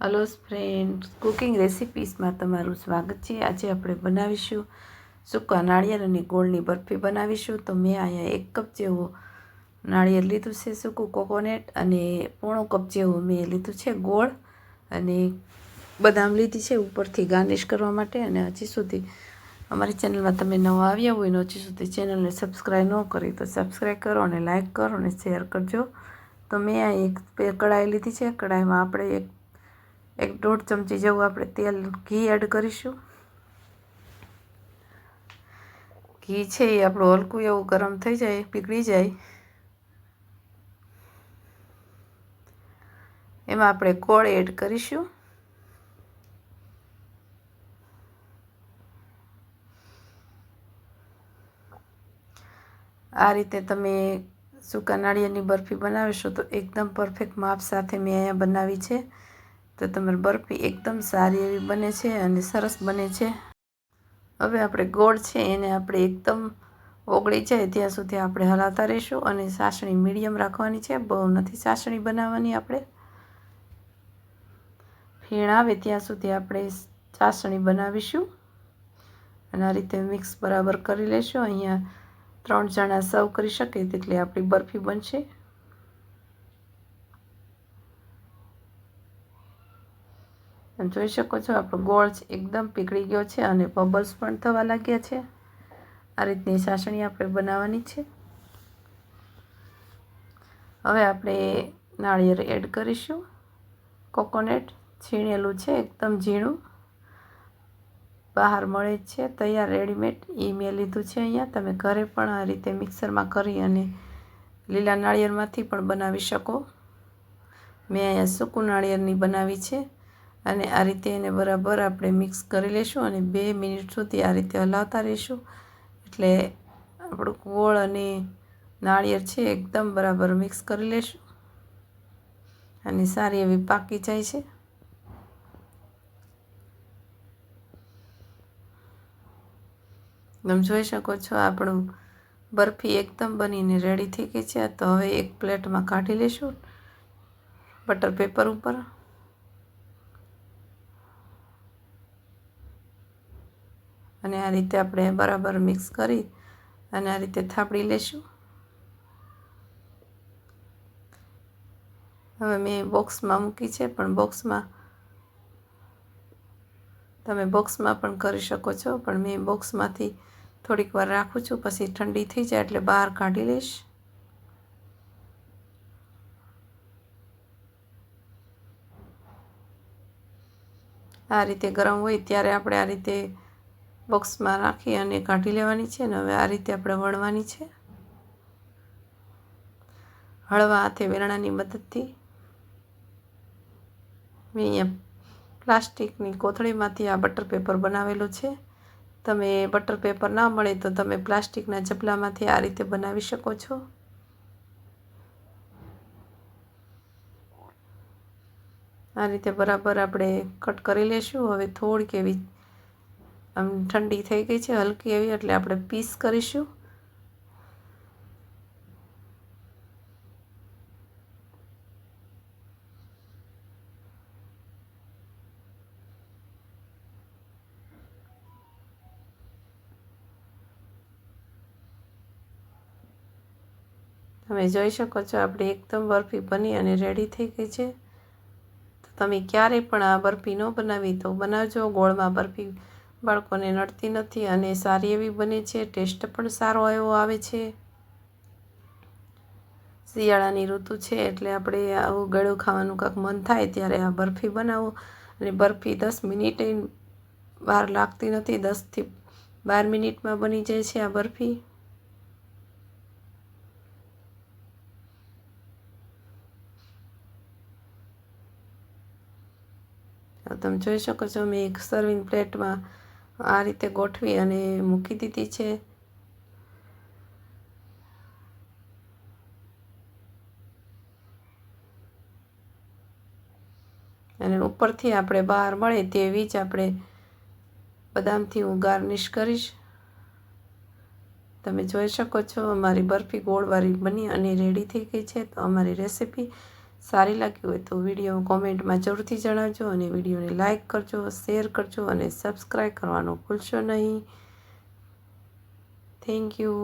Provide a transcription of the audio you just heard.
Hello friend cooking રેસિપીસમાં તમારું સ્વાગત છે. આજે આપણે બનાવીશું સૂકા નાળિયેર અને ગોળની બરફી બનાવીશું. તો મેં અહીંયા એક કપ જેવું નાળિયેર લીધું છે, સૂકું કોકોનેટ અને પોણો કપ જેવું મેં લીધું છે ગોળ. અને બદામ લીધી છે ઉપરથી ગાર્નિશ કરવા માટે. અને હજી સુધી અમારી ચેનલમાં તમે નવા આવ્યા હોય ને હજી સુધી ચેનલને સબસ્ક્રાઈબ ન કરી તો સબસ્ક્રાઈબ કરો અને લાઇક કરો અને શેર કરજો. તો મેં આ એક કઢાઈ લીધી છે. કઢાઈમાં આપણે એક એક દોઢ ચમચી જેવું આપણે તેલ ઘી એડ કરીશું. ઘી છે એ આપણું હલકું એવું ગરમ થઈ જાય પીગળી જાય. એમાં આપણે ગોળ એડ કરીશું. આ રીતે તમે સૂકા નાળિયેરની બરફી બનાવીશો તો એકદમ પરફેક્ટ માપ સાથે મેં અહીંયા બનાવી છે. તો તમારી બરફી એકદમ સારી એવી બને છે અને સરસ બને છે. હવે આપણે ગોળ છે, એને આપણે એકદમ ઓગળી જાય ત્યાં સુધી આપણે હલાતા રહીશું અને સાસણી મીડિયમ રાખવાની છે, બહુ નથી ચાસણી બનાવવાની આપણે. ફીણ આવે ત્યાં સુધી આપણે ચાસણી બનાવીશું. અને આ રીતે મિક્સ બરાબર કરી લેશું. અહીંયા ત્રણ જણા સર્વ કરી શકે તેટલી આપણી બરફી બનશે. જોઈ શકો છો, આપણો ગોળ એકદમ પીગળી ગયો છે અને બબલ્સ પણ થવા લાગ્યા છે. આ રીતની સાસણી આપણે બનાવવાની છે. હવે આપણે નાળિયેર એડ કરીશું. કોકોનટ છીણેલું છે, એકદમ ઝીણું. બહાર મળે છે, તૈયાર રેડીમેડ. એ મેં લીધું છે અહીંયા. તમે ઘરે પણ આ રીતે મિક્સરમાં કરી અને લીલા નાળિયેરમાંથી પણ બનાવી શકો. મેં અહીંયા સૂકું નાળિયેરની બનાવી છે. અને આ રીતે એને બરાબર આપણે મિક્સ કરી લઈશું અને બે મિનિટ સુધી આ રીતે હલાવતા રહીશું. એટલે આપણું ગોળ અને નાળિયેર છે એકદમ બરાબર મિક્સ કરી લઈશું અને સારી એવી પાકી જાય છે. તમે જોઈ શકો છો આપણું બરફી એકદમ બનીને રેડી થઈ ગઈ છે. તો હવે એક પ્લેટમાં કાઢી લઈશું બટર પેપર ઉપર. અને આ રીતે આપણે બરાબર મિક્સ કરી અને આ રીતે થાપડી લેશું. હવે મેં બોક્સમાં મૂકી છે, પણ બોક્સમાં તમે બોક્સમાં પણ કરી શકો છો, પણ મેં બોક્સમાંથી થોડીક વાર રાખું છું, પછી ઠંડી થઈ જાય એટલે બહાર કાઢી લઈશ. આ રીતે ગરમ હોય ત્યારે આપણે આ રીતે બોક્સમાં રાખી અને કાઢી લેવાની છે અને હવે આ રીતે આપણે વણવાની છે. હળવા હાથે વેરણાની મદદથી. મેં અહીંયા પ્લાસ્ટિકની કોથળીમાંથી આ બટર પેપર બનાવેલું છે. તમે બટર પેપર ના મળે તો તમે પ્લાસ્ટિકના જબલામાંથી આ રીતે બનાવી શકો છો. આ રીતે બરાબર આપણે કટ કરી લેશું. હવે થોડીક એવી આમ ઠંડી થઈ ગઈ છે, હલકી એવી, એટલે આપણે પીસ કરીશું. તમે જોઈ શકો છો, આપણી એકદમ બરફી બની અને રેડી થઈ ગઈ છે. તો તમે ક્યારેય પણ આ બરફી ન બનાવી, તો બનાવજો, ગોળમાં બરફી બાળકોને નડતી નથી અને સારી એવી બને છે, ટેસ્ટ પણ સારો એવો આવે છે. શિયાળાની ઋતુ છે એટલે આપણે આવું ગળું ખાવાનું કાંક મન થાય ત્યારે આ બરફી બનાવો. અને બરફી દસ મિનિટે બહાર લાગતી નથી દસથી બાર મિનિટમાં બની જાય છે આ બરફી. તમે જોઈ શકો છો, મેં એક સર્વિંગ પ્લેટમાં આ રીતે ગોઠવી અને મૂકી દીધી છે. અને ઉપરથી આપણે બહાર મળે તેવી જ આપણે બદામથી હું ગાર્નિશ કરીશ તમે જોઈ શકો છો, અમારી બરફી ગોળવાળી બની અને રેડી થઈ ગઈ છે. તો અમારી રેસીપી સારી લાગી હોય તો વીડિયો કોમેન્ટમાં જરૂરથી જણાવજો અને વિડીયોને લાઇક કરજો, શેર કરજો અને સબસ્ક્રાઈબ કરવાનું ભૂલશો નહીં. Thank you.